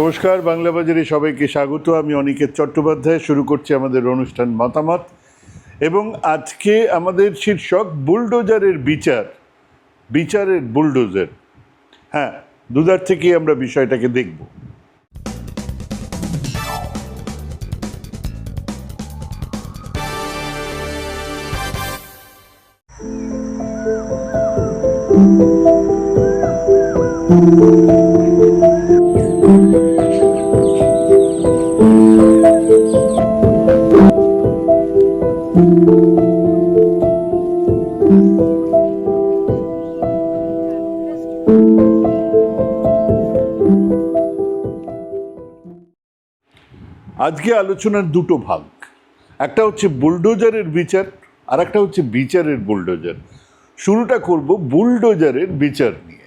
নমস্কার, বাংলা বাজারে সবাইকে স্বাগত। আমি অনিকেত চট্টোপাধ্যায়, শুরু করছি আমাদের অনুষ্ঠান মতামত। এবং আজকে আমাদের শীর্ষক বুলডোজারের বিচার, বিচারের বুলডোজার। হ্যাঁ দুধার থেকেই আমরা বিষয়টাকে দেখব। আজকে আলোচনার দুটো ভাগ। একটা হচ্ছে বুলডোজারের বিচার আর একটা হচ্ছে বিচারের বুলডোজার। শুরুটা করব বুলডোজারের বিচার নিয়ে।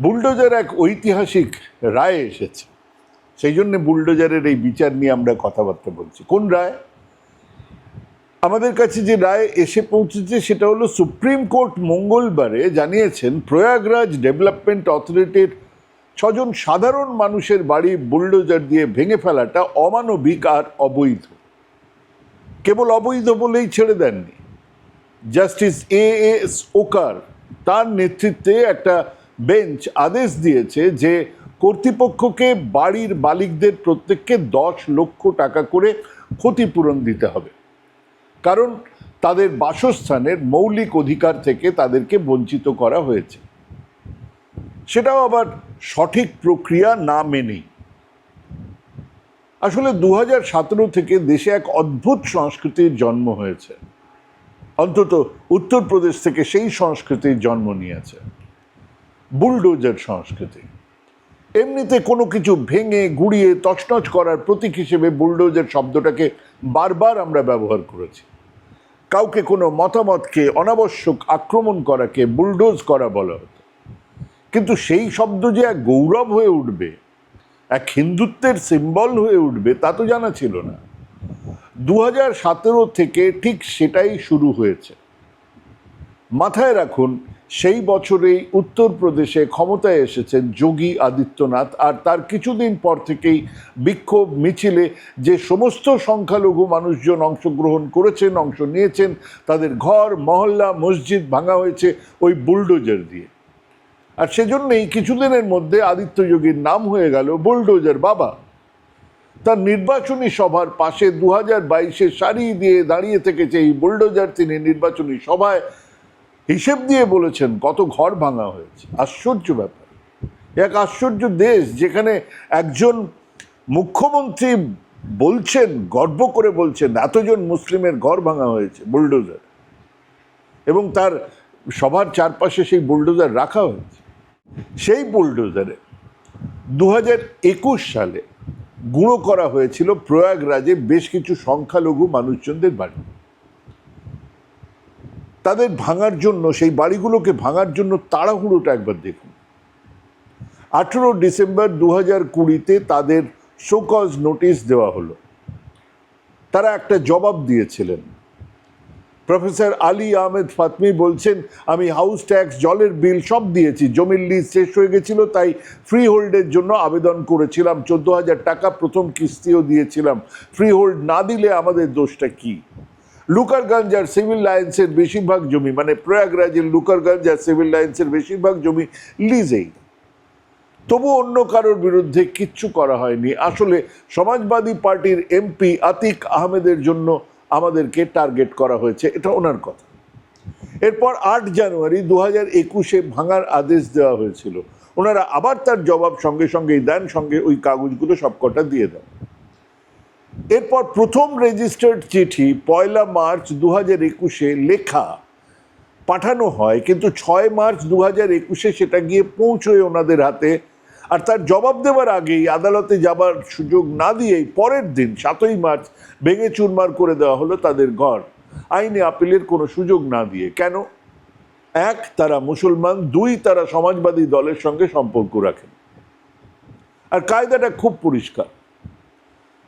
বুলডোজার এক ঐতিহাসিক রায় এসেছে। সেই জন্য বুলডোজারের এই বিচার নিয়ে আমরা কথাবার্তা বলছি। কোন রায়? আমাদের কাছে যে রায় এসে পৌঁছেছে সেটা হলো সুপ্রিম কোর্ট মঙ্গলবারে জানিয়েছেন, প্রয়াগরাজ ডেভেলপমেন্ট অথরিটির ছজন সাধারণ মানুষের বাড়ি বুলডোজার দিয়ে ভেঙে ফেলাটা অমানবিক আর অবৈধ। কেবল অবৈধ বলেই ছেড়ে দেননি। জাস্টিস এ এস ওকার তার নেতৃত্বে একটা বেঞ্চ আদেশ দিয়েছে যে কর্তৃপক্ষকে বাড়ির মালিকদের প্রত্যেককে দশ লক্ষ টাকা করে ক্ষতিপূরণ দিতে হবে। কারণ তাদের বাসস্থানের মৌলিক অধিকার থেকে তাদেরকে বঞ্চিত করা হয়েছে। সেটাও আবার সঠিক প্রক্রিয়া না মেনেই। আসলে দু সতেরো থেকে দেশে এক অদ্ভুত সংস্কৃতির জন্ম হয়েছে। অন্তত উত্তরপ্রদেশ থেকে সেই সংস্কৃতির জন্ম নিয়েছে। বুলডোজার সংস্কৃতি। এমনিতে কোনো কিছু ভেঙে, গুড়িয়ে, তছনছ করার প্রতীক হিসেবে বুলডোজার শব্দটাকে বারবার আমরা ব্যবহার করেছি। কাউকে কোনো মতামতকে, অনাবশ্যক আক্রমণ করাকে বুলডোজ করা বলা হতো। কিন্তু সেই শব্দ যে এক গৌরব হয়ে উঠবে, এক হিন্দুত্বের সিম্বল হয়ে উঠবে, তা তো জানা ছিল না। দু হাজার সতেরো থেকে ঠিক সেটাই শুরু হয়েছে। মাথায় রাখুন, সেই বছরেই উত্তরপ্রদেশে ক্ষমতায় এসেছেন যোগী আদিত্যনাথ, আর তার কিছুদিন পর থেকেই বিক্ষোভ মিছিলে যে সমস্ত সংখ্যালঘু মানুষজন অংশগ্রহণ করেছেন, অংশ নিয়েছেন, তাদের ঘর, মহল্লা, মসজিদ ভাঙা হয়েছে ওই বুলডোজার দিয়ে। আর সেজন্যই কিছুদিনের মধ্যে আদিত্য যোগীর নাম হয়ে গেল বুলডোজার বাবা। তার নির্বাচনী সভার পাশে দু হাজার বাইশে সারি দিয়ে দাঁড়িয়ে থেকেছে এই বুলডোজার। তিনি নির্বাচনী সভায় হিসেব দিয়ে বলেছেন, কত ঘর ভাঙা হয়েছে। আশ্চর্য ব্যাপার। এক আশ্চর্য দেশ যেখানে একজন মুখ্যমন্ত্রী বলছেন, গর্ব করে বলছেন, এতজন মুসলিমের ঘর ভাঙা হয়েছে বুলডোজার। এবং তার সবার চারপাশে সেই বুলডোজার রাখা হয়েছে। সেই বুলডোজারে দু একুশ সালে গুঁড়ো করা হয়েছিল প্রয়াগরাজে বেশ কিছু সংখ্যালঘু মানুষজনদের বাড়ি। তাদের ভাঙার জন্য, সেই বাড়িগুলোকে ভাঙার জন্য তাড়াহুড়োটা একবার দেখুন। আঠেরো ডিসেম্বর দু হাজার কুড়িতে তাদের শোকজ নোটিশ দেওয়া হলো। তারা একটা জবাব দিয়েছিলেন প্রফেসর আলী আহমেদ ফাতমি বলছেন, আমি হাউস ট্যাক্স জলের বিল সব দিয়েছি। জমির লিজ শেষ হয়ে গেছিল, তাই ফ্রি হোল্ডের জন্য আবেদন করেছিলাম। চোদ্দ হাজার টাকা প্রথম কিস্তিও দিয়েছিলাম। ফ্রি হোল্ড না দিলে আমাদের দোষটা কি? লুকারগঞ্জ আর সিভিল লাইন্সের বেশিরভাগ জমি মানে প্রয়াগরাজের লুকারগঞ্জ আর সিভিল লাইন্সের বেশিরভাগ জমি লিজেই তবু অন্য কারোর বিরুদ্ধে কিচ্ছু করা হয়নি। আসলে সমাজবাদী পার্টির এমপি আতিক আহমেদের জন্য আমাদেরকে টার্গেট করা হয়েছে, এটা ওনার কথা। এরপর আট জানুয়ারি দু হাজার একুশে ভাঙার আদেশ দেওয়া হয়েছিল। ওনারা আবার তার জবাব সঙ্গে সঙ্গেই দেন, সঙ্গে ওই কাগজগুলো সবকটা দিয়ে দেন। এরপর প্রথম রেজিস্টার্ড চিঠি পয়লা মার্চ দু হাজার একুশে লেখা পাঠানো হয়, কিন্তু ছয় মার্চ দু হাজার একুশে সেটা গিয়ে পৌঁছয় ওনাদের হাতে আর তার জবাব দেওয়ার আগেই আদালতে যাবার সুযোগ না দিয়েই পরের দিন সাতই মার্চ ভেঙে চুরমার করে দেওয়া হলো তাদের ঘর। আইনে আপিলের কোনো সুযোগ না দিয়ে কেন? এক, তারা মুসলমান। দুই, তারা সমাজবাদী দলের সঙ্গে সম্পর্ক রাখেন। আর কায়দাটা খুব পরিষ্কার।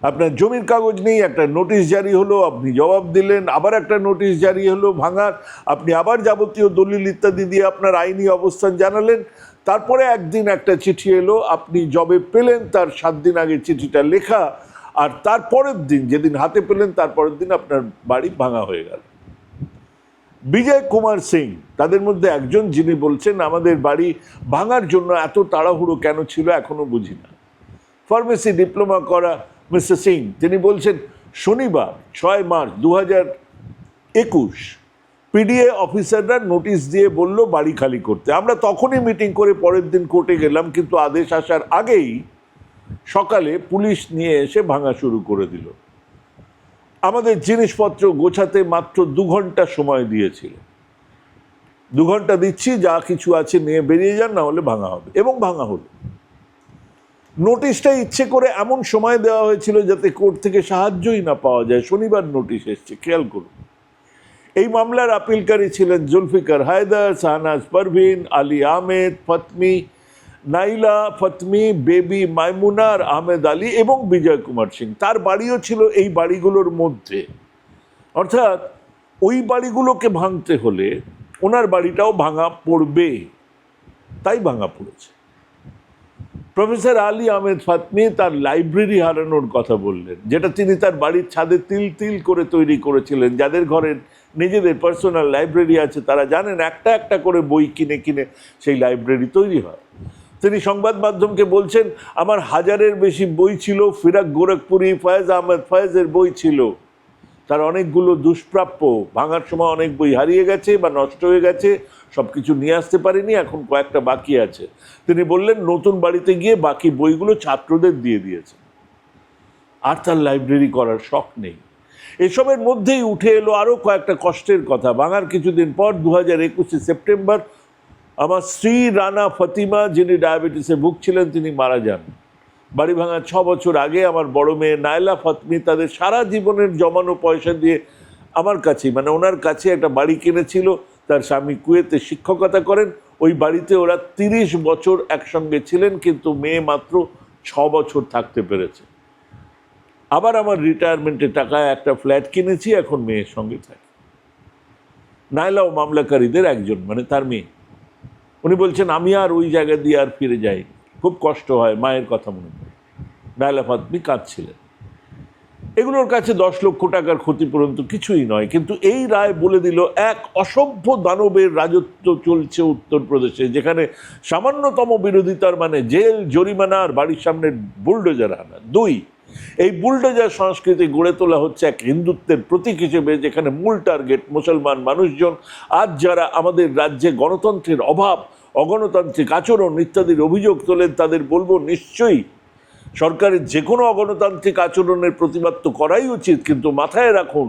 আপনার জমির কাগজ নেই, একটা নোটিশ জারি হলো, আপনি জবাব দিলেন, আবার একটা নোটিশ জারি হলো, ভাঙার। আপনি আবার যাবতীয় দলিল ইত্যাদি দিয়ে আপনার আইনি অবস্থান জানালেন। তারপরে একদিন একটা চিঠি এলো, আপনি জবে পেলেন, তার সাত দিন আগে চিঠিটা লেখা, আর তারপরের দিন, যেদিন হাতে পেলেন, তারপরের দিন আপনার বাড়ি ভাঙা হয়ে গেল। বিজয় কুমার সিং, তাদের মধ্যে একজন যিনি বলছেন, আমাদের বাড়ি ভাঙার জন্য এত তাড়াহুড়ো কেন ছিল এখনও বুঝি না। ফার্মেসি ডিপ্লোমা করা মিস্টার সিং, তিনি বলছেন, শনিবার, ছয় মার্চ দু হাজার একুশ পিডিএ অফিসাররা নোটিশ দিয়ে বলল বাড়ি খালি করতে। আমরা তখনই মিটিং করে পরের দিন কোর্টে গেলাম, কিন্তু আদেশ আসার আগেই সকালে পুলিশ নিয়ে এসে ভাঙা শুরু করে দিল। আমাদের জিনিসপত্র গোছাতে মাত্র দু ঘণ্টা সময় দিয়েছিল। দু ঘণ্টা দিচ্ছি, যা কিছু আছে নিয়ে বেরিয়ে যান না হলে ভাঙা হবে। এবং ভাঙা হলো। নোটিশটা ইচ্ছে করে এমন সময় দেওয়া হয়েছিল যাতে কোর্ট থেকে সাহায্যই না পাওয়া যায়। শনিবার নোটিশ এসছে, খেয়াল করুন। এই মামলার আপিলকারী ছিলেন জুলফিকার হায়দার শাহনাজ পারভিন আলী আহমেদ, ফতমি, নাইলা, ফতমি, বেবি মাইমুনার, আহমেদ আলী এবং বিজয় কুমার সিং। তার বাড়িও ছিল এই বাড়িগুলোর মধ্যে। অর্থাৎ ওই বাড়িগুলোকে ভাঙতে হলে ওনার বাড়িটাও ভাঙা পড়বে। তাই ভাঙা পড়েছে। প্রফেসর আলী আহমেদ ফাতমি তার লাইব্রেরি হারানোর কথা বললেন, যেটা তিনি তার বাড়ির ছাদে তিল তিল করে তৈরি করেছিলেন, যাদের ঘরের নিজেদের পার্সোনাল লাইব্রেরি আছে, তারা জানেন একটা একটা করে বই কিনে কিনে সেই লাইব্রেরি তৈরি হয়। তিনি সংবাদ মাধ্যমকে বলছেন, আমার হাজারের বেশি বই ছিল, ফিরাক গোরখপুরি, ফয়েজ আহমেদ ফয়েজের বই ছিল। তার অনেকগুলো দুষ্প্রাপ্য, ভাঙার সময় অনেক বই হারিয়ে গেছে বা নষ্ট হয়ে গেছে সব কিছু নিয়ে আসতে পারিনি, এখন কয়েকটা বাকি আছে। তিনি বললেন, নতুন বাড়িতে গিয়ে বাকি বইগুলো ছাত্রদের দিয়ে দিয়েছে। আর তার লাইব্রেরি করার শখ নেই। এসবের মধ্যেই উঠে এলো আরও কয়েকটা কষ্টের কথা। ভাঙার কিছুদিন পর দু হাজার একুশে সেপ্টেম্বর আমার স্ত্রী রানা ফতিমা, যিনি ডায়াবেটিসে ভুগছিলেন, তিনি মারা যান। বাড়ি ভাঙার ছ বছর আগে আমার বড় মেয়ে নায়লা ফতমি তাদের সারা জীবনের জমানো পয়সা দিয়ে আমার কাছে মানে ওনার কাছে একটা বাড়ি কিনেছিল, তার স্বামী কুয়েতে শিক্ষকতা করেন। ওই বাড়িতে ওরা তিরিশ বছর একসঙ্গে ছিলেন, কিন্তু মেয়ে মাত্র ছ বছর থাকতে পেরেছে। আবার আমার রিটায়ারমেন্টের টাকায় একটা ফ্ল্যাট কিনেছি, এখন মেয়ের সঙ্গে থাকি। নাইলাও মামলাকারীদের একজন মানে তার মেয়ে। উনি বলছেন, আমি আর ওই জায়গা দিয়ে আর ফিরে যাই খুব কষ্ট হয়, মায়ের কথা মনে পড়ে। নাইলা ফাতমি কাঁদছিলেন। এগুলোর কাছে দশ লক্ষ টাকার ক্ষতিপূরণ তো কিছুই নয়, কিন্তু এই রায় বলে দিল এক অসভ্য দানবের রাজত্ব চলছে উত্তরপ্রদেশে, যেখানে সামান্যতম বিরোধিতার মানে জেল, জরিমানা আর বাড়ির সামনে বুলডোজার আনা। দুই এই বুলডোজার সংস্কৃতি গড়ে তোলা হচ্ছে এক হিন্দুত্বের প্রতীক হিসেবে, যেখানে মূল টার্গেট মুসলমান মানুষজন। আজ যারা আমাদের রাজ্যে গণতন্ত্রের অভাব, অগণতান্ত্রিক আচরণ ইত্যাদির অভিযোগ তোলেন, তাদের বলব নিশ্চয়ই সরকারের যে কোনো অগণতান্ত্রিক আচরণের প্রতিবাদ তো করাই উচিত, কিন্তু মাথায় রাখুন,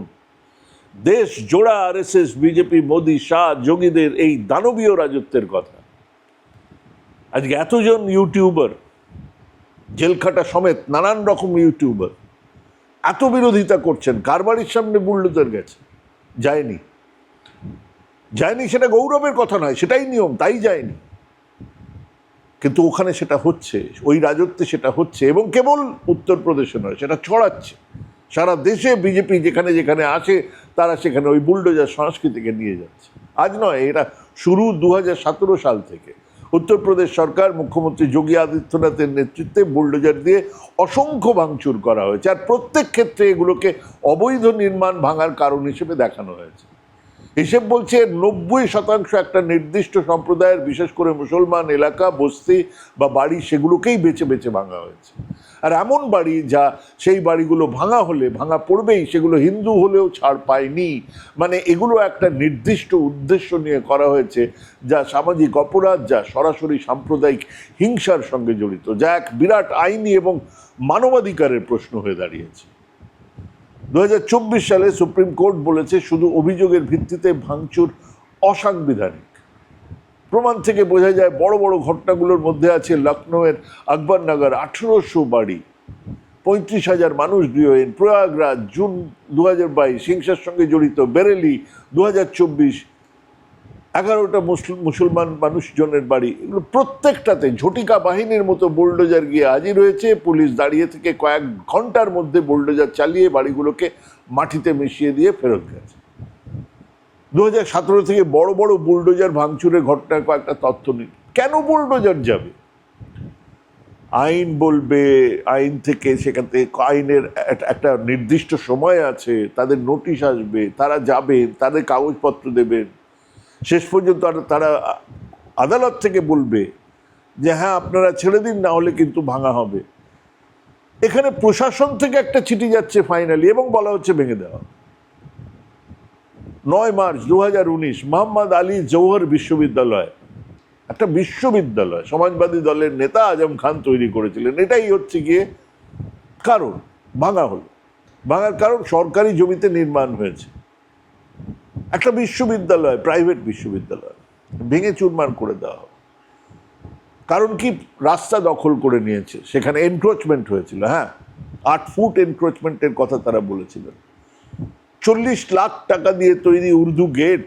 দেশ জোড়া আরএসএস, বিজেপি, মোদি, শাহ, যোগীদের এই দানবীয় রাজত্বের কথা। আজকে এতজন ইউটিউবার জেলখাটা সমেত নানান রকম ইউটিউবার এত বিরোধিতা করছেন, কার বাড়ির সামনে বুল্ডোজার গেছে? যায়নি। যায়নি সেটা গৌরবের কথা নয়, সেটাই নিয়ম, তাই যায়নি। কিন্তু ওখানে সেটা হচ্ছে, ওই রাজত্বে সেটা হচ্ছে এবং কেবল উত্তরপ্রদেশে নয়, সেটা ছড়াচ্ছে। সারা দেশে বিজেপি যেখানে যেখানে আসে, তারা সেখানে ওই বুলডোজার সংস্কৃতিকে নিয়ে যাচ্ছে। আজ নয়, এটা শুরু দু হাজার সতেরো সাল থেকে। উত্তরপ্রদেশ সরকার, মুখ্যমন্ত্রী যোগী আদিত্যনাথের নেতৃত্বে বুলডোজার দিয়ে অসংখ্য ভাঙচুর করা হয়েছে। আর প্রত্যেক ক্ষেত্রে এগুলোকে অবৈধ নির্মাণ ভাঙার কারণ হিসেবে দেখানো হয়েছে। হিসেব বলছে নব্বই শতাংশ একটা নির্দিষ্ট সম্প্রদায়ের, বিশেষ করে মুসলমান এলাকা, বস্তি বা বাড়ি, সেগুলোকেই বেছে বেছে ভাঙা হয়েছে। আর এমন বাড়ি যা সেই বাড়িগুলো ভাঙা হলে, ভাঙা পড়বেই, সেগুলো হিন্দু হলেও ছাড় পায়নি। মানে এগুলো একটা নির্দিষ্ট উদ্দেশ্য নিয়ে করা হয়েছে, যা সামাজিক অপরাধ, যা সরাসরি সাম্প্রদায়িক হিংসার সঙ্গে জড়িত, যা এক বিরাট আইনি এবং মানবাধিকারের প্রশ্ন হয়ে দাঁড়িয়েছে। দু হাজার চব্বিশ সালে সুপ্রিম কোর্ট বলেছে শুধু অভিযোগের ভিত্তিতে ভাঙচুর অসাংবিধানিক। প্রমাণ থেকে বোঝা যায় বড় বড় ঘটনাগুলোর মধ্যে আছে লখনৌয়ের আকবরনগর আঠেরোশো বাড়ি। পঁয়ত্রিশ হাজার মানুষ গৃহহীন। প্রয়াগরাজ, জুন দু হাজার বাইশ। হিংসার সঙ্গে জড়িত বেরেলি দু হাজার চব্বিশ। এগারোটা মুসলিম মুসলমান মানুষজনের বাড়ি। এগুলো প্রত্যেকটাতে ঝটিকা বাহিনীর মতো বুলডোজার গিয়ে হাজির হয়েছে। পুলিশ দাঁড়িয়ে থেকে কয়েক ঘণ্টার মধ্যে বুলডোজার চালিয়ে বাড়িগুলোকে মাটিতে মিশিয়ে দিয়ে ফেরত গেছে। দু হাজার সতেরো থেকে বড় বড় বুলডোজার ভাঙচুরের ঘটনার কয়েকটা তথ্য নিন। কেন বুলডোজার যাবে? আইন বলবে, আইন থেকে সেখান থেকে আইনের একটা নির্দিষ্ট সময় আছে, তাদের নোটিশ আসবে, তারা যাবেন, তাদের কাগজপত্র দেবেন। শেষ পর্যন্ত তারা- আদালত থেকে বলবে যে হ্যাঁ আপনারা ছেড়ে দিন, না হলে কিন্তু ভাঙা হবে। এখানে প্রশাসন থেকে একটা চিঠি যাচ্ছে ফাইনালি এবং বলা হচ্ছে ভেঙে দেওয়া। নয় মার্চ দু হাজার উনিশ, মোহাম্মদ আলী জৌহর বিশ্ববিদ্যালয়, একটা বিশ্ববিদ্যালয়, সমাজবাদী দলের নেতা আজম খান তৈরি করেছিলেন। এটাই হচ্ছে গিয়ে কারণ, ভাঙা হলো। ভাঙার কারণ সরকারি জমিতে নির্মাণ হয়েছে। একটা বিশ্ববিদ্যালয় প্রাইভেট বিশ্ববিদ্যালয়, ভেঙে চুরমার করে দেওয়া হবে কারণ কি? রাস্তা দখল করে নিয়েছে। সেখানে এনক্রোচমেন্ট হয়েছিল হ্যাঁ? আট ফুট এনক্রোচমেন্টের কথা তারা বলেছিলেন। চল্লিশ লাখ টাকা দিয়ে তৈরি উর্দু গেট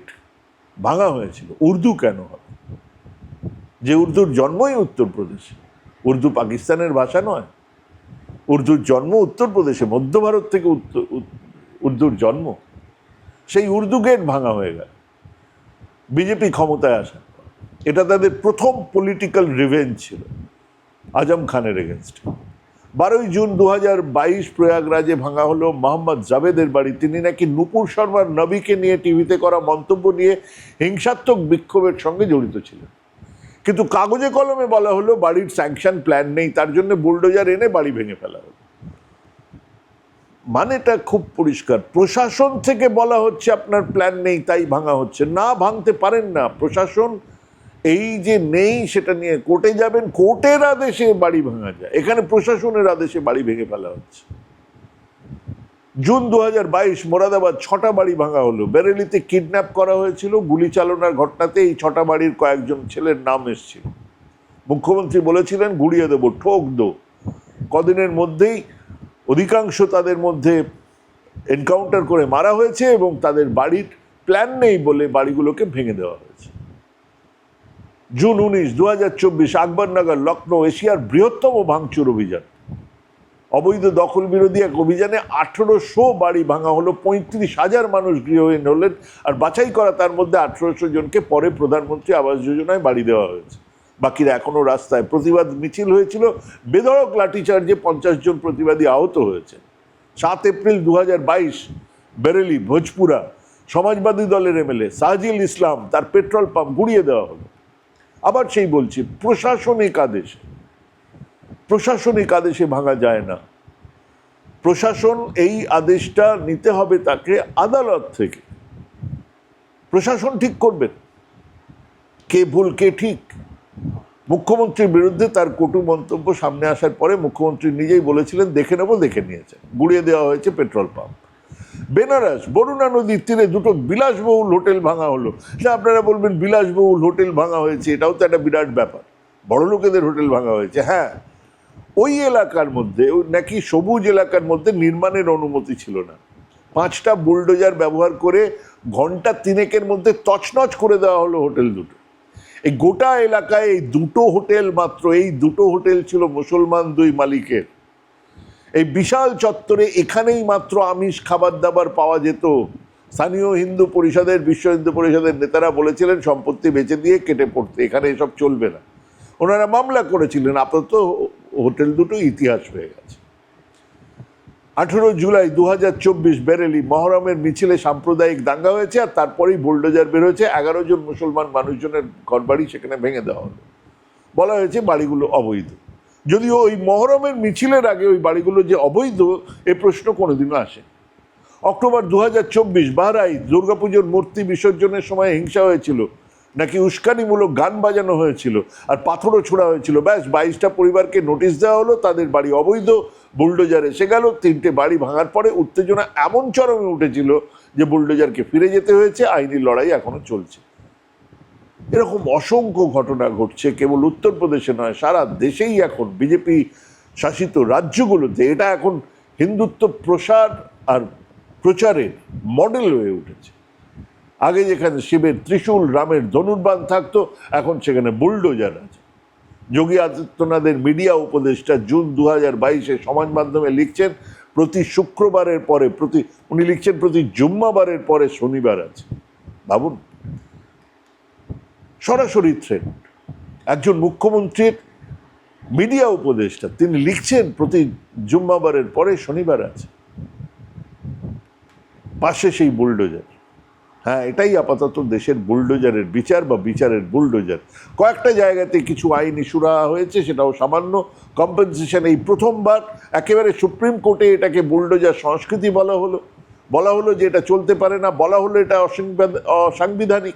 ভাঙা হয়েছিল। উর্দু কেন হবে? যে উর্দুর জন্মই উত্তরপ্রদেশে। উর্দু পাকিস্তানের ভাষা নয়। উর্দুর জন্ম উত্তরপ্রদেশে, মধ্য ভারত থেকে উত্তর উর্দুর জন্ম। সেই উর্দু গেট ভাঙা হয়ে গেল। বিজেপি ক্ষমতায় পর। এটা তাদের প্রথম পলিটিক্যাল রিভেঞ্জ ছিল, আজম খানের এগেনস্ট বারোই জুন দু হাজার বাইশ প্রয়াগরাজে ভাঙা হলো মোহাম্মদ জাভেদের বাড়ি। তিনি নাকি নুপুর শর্মার নবীকে নিয়ে টিভিতে করা মন্তব্য নিয়ে হিংসাত্মক বিক্ষোভের সঙ্গে জড়িত ছিলেন। কিন্তু কাগজে কলমে বলা হলো বাড়ির স্যাংশন প্ল্যান নেই, তার জন্য বুলডোজার এনে বাড়ি ভেঙে ফেলা হলো। মানেটা খুব পরিষ্কার। প্রশাসন থেকে বলা হচ্ছে আপনার প্ল্যান নেই, তাই ভাঙা হচ্ছে। না ভাঙতে পারেন না। প্রশাসন এই যে নেই সেটা নিয়ে কোর্টে যাবেন, কোর্টের আদেশে বাড়ি ভাঙা যায়। এখানে প্রশাসনের আদেশে বাড়ি ভেঙে ফেলা হচ্ছে। জুন দু হাজার বাইশ মোরাদাবাদ ছটা বাড়ি ভাঙা হলো। বেরেলিতে কিডন্যাপ করা হয়েছিল। গুলি চালনার ঘটনাতে এই ছটা বাড়ির কয়েকজন ছেলের নাম এসেছিল। মুখ্যমন্ত্রী বলেছিলেন, গুড়িয়ে দেবো, ঠোক দো। কদিনের মধ্যেই অধিকাংশ তাদের মধ্যে এনকাউন্টার করে মারা হয়েছে এবং তাদের বাড়ির প্ল্যান নেই বলে বাড়িগুলোকে ভেঙে দেওয়া হয়েছে। জুন উনিশ দু হাজার চব্বিশ, আকবরনগর লখনৌ এশিয়ার বৃহত্তম ভাঙচুর অভিযান। অবৈধ দখল বিরোধী এক অভিযানে আঠেরোশো বাড়ি ভাঙা হলো, পঁয়ত্রিশ হাজার মানুষ গৃহহীন হলেন আর বাছাই করা তার মধ্যে আঠেরোশো জনকে পরে প্রধানমন্ত্রী আবাস যোজনায় বাড়ি দেওয়া হয়েছে। বাকিরা এখনও রাস্তায়। প্রতিবাদ মিছিল হয়েছিল বেধড়ক লাঠিচার্জে পঞ্চাশ জন প্রতিবাদী আহত হয়েছে। সাত এপ্রিল দু বাইশ, বেরেলি, ভোজপুরা, সমাজবাদী দলের এমএলএ সাহাজিল ইসলাম তার পেট্রোল পাম্প গুড়িয়ে দেওয়া হলো। আবার সেই বলছি, প্রশাসনিক আদেশে। প্রশাসনিক আদেশে ভাঙা যায় না। প্রশাসন এই আদেশটা নিতে হবে তাকে আদালত থেকে। প্রশাসন ঠিক করবেন কে ভুল, কে ঠিক? মুখ্যমন্ত্রীর বিরুদ্ধে তার কটু মন্তব্য সামনে আসার পরে মুখ্যমন্ত্রী নিজেই বলেছিলেন, দেখে নেব, দেখে নিয়েছেন গুড়িয়ে দেওয়া হয়েছে পেট্রোল পাম্প। বেনারস, বরুণা নদীর তীরে দুটো বিলাসবহুল হোটেল ভাঙা হলো। সে আপনারা বলবেন, বিলাসবহুল হোটেল ভাঙা হয়েছে, এটাও তো একটা বিরাট ব্যাপার। বড় লোকেদের হোটেল ভাঙা হয়েছে। হ্যাঁ ওই এলাকার মধ্যে নাকি সবুজ এলাকার মধ্যে নির্মাণের অনুমতি ছিল না। পাঁচটা বুলডোজার ব্যবহার করে ঘণ্টা তিনেকের মধ্যে তছনছ করে দেওয়া হলো হোটেল দুটো। এই গোটা এলাকায় এই দুটো হোটেল মাত্র, এই দুটো হোটেল ছিল মুসলমান দুই মালিকের। এই বিশাল চত্বরে এখানেই মাত্র আমিষ খাবার দাবার পাওয়া যেত। স্থানীয় হিন্দু পরিষদের, বিশ্ব হিন্দু পরিষদের নেতারা বলেছিলেন, সম্পত্তি বেচে দিয়ে কেটে পড়তে, এখানে এসব চলবে না। ওনারা মামলা করেছিলেন, আপাতত হোটেল দুটো ইতিহাস হয়ে গেছে। আঠেরো জুলাই দু হাজার চব্বিশ বেরেলি মহরমের মিছিলে সাম্প্রদায়িক দাঙ্গা হয়েছে আর তারপরেই বুলডোজার বের হয়েছে। এগারো জন মুসলমান মানুষজনের ঘরবাড়ি সেখানে ভেঙে দেওয়া হলো। বলা হয়েছে বাড়িগুলো অবৈধ। যদিও ওই মহরমের মিছিলের আগে ওই বাড়িগুলো যে অবৈধ, এ প্রশ্ন কোনোদিনও আসে। অক্টোবর দু হাজার চব্বিশ বাহরাই দুর্গাপুজোর মূর্তি বিসর্জনের সময় হিংসা হয়েছিল। নাকি উস্কানিমূলক গান বাজানো হয়েছিল আর পাথরও ছোড়া হয়েছিল। ব্যাস, বাইশটা পরিবারকে নোটিশ দেওয়া হলো, তাদের বাড়ি অবৈধ বুলডোজার এসে গেল, তিনটে বাড়ি ভাঙার পরে উত্তেজনা এমন চরমে উঠেছিল যে বুলডোজারকে ফিরে যেতে হয়েছে আইনি লড়াই এখনও চলছে। এরকম অসংখ্য ঘটনা ঘটছে, কেবল উত্তরপ্রদেশে নয়, সারা দেশেই এখন বিজেপি শাসিত রাজ্যগুলোতে এটা এখন হিন্দুত্ব প্রসার আর প্রচারের মডেল হয়ে উঠেছে। আগে যেখানে শিবের ত্রিশূল, রামের ধনুর্বান থাকতো, এখন সেখানে বুলডোজার আছে। যোগী আদিত্যনাথের মিডিয়া উপদেষ্টা জুন দু হাজার বাইশে সমাজ মাধ্যমে লিখছেন, প্রতি শুক্রবারের পরে, প্রতি উনি লিখছেন, প্রতি জুম্মাবারের পরে শনিবার আছে। ভাবুন। সরাসরি থ্রেট একজন মুখ্যমন্ত্রীর মিডিয়া উপদেষ্টা, তিনি লিখছেন, প্রতি জুম্মাবারের পরে শনিবার আছে। পাশে সেই বুলডোজার। হ্যাঁ এটাই আপাতত দেশের বুলডোজারের বিচার বা বিচারের বুলডোজার। কয়েকটা জায়গাতে কিছু আইন সুরাহা হয়েছে, সেটাও সামান্য। কম্পেনসেশন এই প্রথমবার, একেবারে সুপ্রিম কোর্টে এটাকে বুলডোজার সংস্কৃতি বলা হলো। বলা হলো যে এটা চলতে পারে না, বলা হলো এটা অসংবিধা- অসাংবিধানিক।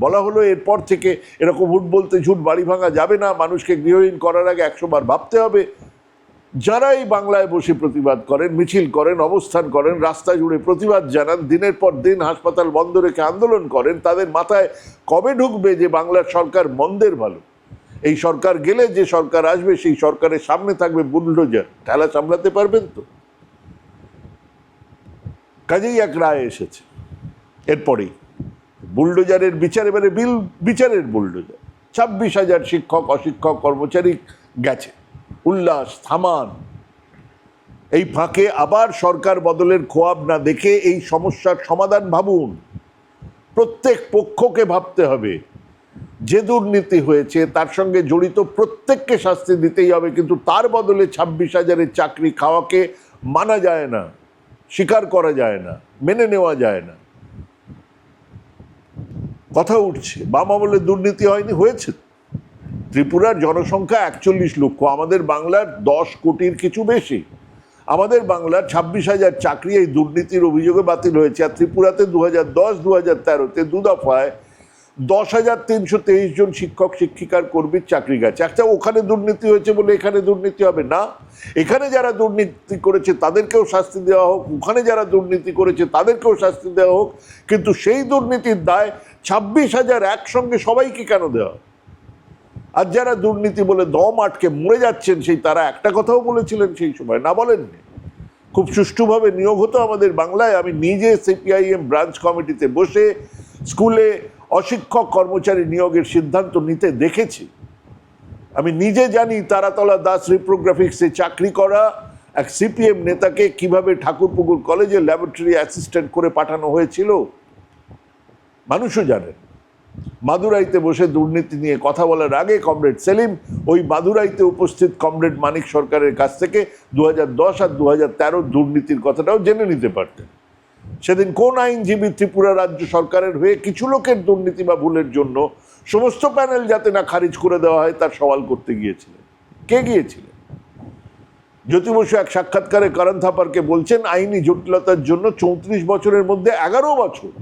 বলা হলো এরপর থেকে এরকম হুট বলতে ঝুট বাড়ি ভাঙা যাবে না, মানুষকে গৃহহীন করার আগে একশো বার ভাবতে হবে। যারা এই বাংলায় বসে প্রতিবাদ করেন, মিছিল করেন, অবস্থান করেন, রাস্তা জুড়ে প্রতিবাদ জানান, দিনের পর দিন হাসপাতাল বন্ধ রেখে আন্দোলন করেন, তাদের মাথায় কবে ঢুকবে যে বাংলার সরকার মন্দের ভালো? এই সরকার গেলে যে সরকার আসবে, সেই সরকারের সামনে থাকবে বুলডোজার। ঠেলা সামলাতে পারবেন তো? কাজেই এক রায় এসেছে। এরপরেই বুলডোজারের বিচার, এবারে বিল, বিচারের বুলডোজার। ছাব্বিশ হাজার শিক্ষক, অশিক্ষক, কর্মচারী গেছে। উল্লাস, থামান। এই ফাঁকে আবার সরকার বদলের খোয়াব না দেখে এই সমস্যার সমাধান ভাবুন। প্রত্যেক পক্ষকে ভাবতে হবে। যে দুর্নীতি হয়েছে, তার সঙ্গে জড়িত প্রত্যেককে শাস্তি দিতেই হবে, কিন্তু তার বদলে ছাব্বিশ হাজারের চাকরি খাওয়াকে মানা যায় না, স্বীকার করা যায় না, মেনে নেওয়া যায় না। কথা উঠছে, বাম আমলে দুর্নীতি হয়নি, হয়েছে। ত্রিপুরার জনসংখ্যা একচল্লিশ লক্ষ, আমাদের বাংলার দশ কোটির কিছু বেশি। আমাদের বাংলার ছাব্বিশ হাজার চাকরি এই দুর্নীতির অভিযোগে বাতিল হয়েছে, আর ত্রিপুরাতে দু হাজার দশ দু হাজার তেরোতে দু দফায় দশ হাজার তিনশো তেইশ জন শিক্ষক, শিক্ষিকার, কর্মীর চাকরি গেছে। একটা ওখানে দুর্নীতি হয়েছে বলে এখানে দুর্নীতি হবে না? এখানে যারা দুর্নীতি করেছে তাদেরকেও শাস্তি দেওয়া হোক, ওখানে যারা দুর্নীতি করেছে তাদেরকেও শাস্তি দেওয়া হোক, কিন্তু সেই দুর্নীতির দায় ছাব্বিশ হাজার একসঙ্গে সবাইকে কেন দেওয়া? আর যারা দুর্নীতি বলে দম আটকে মরে যাচ্ছেন, সেই তারা একটা কথাও বলেছিলেন সেই সময়, না বলেননি? খুব সুষ্ঠুভাবে নিয়োগ হতো আমাদের বাংলায়। আমি নিজে সিপিআইএম ব্রাঞ্চ কমিটিতে বসে স্কুলে অশিক্ষক কর্মচারী নিয়োগের সিদ্ধান্ত নিতে দেখেছি। আমি নিজে জানি তারাতলা দাস রিপ্রোগ্রাফিক্সে চাকরি করা এক সিপিএম নেতাকে কীভাবে ঠাকুরপুকুর কলেজে ল্যাবরেটরি অ্যাসিস্ট্যান্ট করে পাঠানো হয়েছিল, মানুষও জানেন। মাদুরাইতে বসে দুর্নীতি নিয়ে কথা বলার আগে কমরেড সেলিম ওই মাদুরাইতে উপস্থিত কমরেড মানিক সরকারের কাছ থেকে দু আর দু হাজার তেরো দুর্নীতির কথাটাও জেনে নিতে পারতেন। সেদিন কোন আইনজীবী ত্রিপুরা রাজ্য সরকারের হয়ে কিছু লোকের দুর্নীতি বা ভুলের জন্য সমস্ত প্যানেল যাতে না খারিজ করে দেওয়া হয় তার সওয়াল করতে গিয়েছিলেন। কে গিয়েছিলেন? জ্যোতি বসু এক সাক্ষাৎকারে করণ থাপারকে বলছেন, আইনি জটিলতার জন্য চৌত্রিশ বছরের মধ্যে এগারো বছর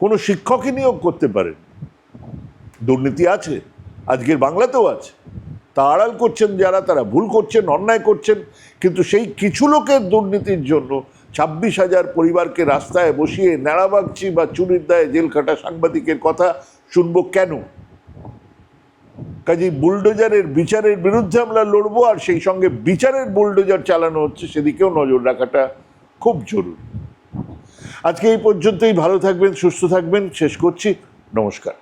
কোনো শিক্ষকই নিয়োগ করতে পারেন। দুর্নীতি আছে, আজকের বাংলাতেও আছে। তা আড়াল করছেন যারা, তারা ভুল করছেন, অন্যায় করছেন, কিন্তু সেই কিছু লোকের দুর্নীতির জন্য ছাব্বিশ হাজার পরিবারকে রাস্তায় বসিয়ে নেড়াবাগচি বা চুরির দায়ে জেল খাটা সাংবাদিকের কথা শুনব কেন? কাজেই বুলডোজারের বিচারের বিরুদ্ধে আমরা লড়বো, আর সেই সঙ্গে বিচারের বুলডোজার চালানো হচ্ছে, সেদিকেও নজর রাখাটা খুব জরুরি। আজকে এই পর্যন্তই। ভালো থাকবেন সুস্থ থাকবেন। শেষ করছি। নমস্কার।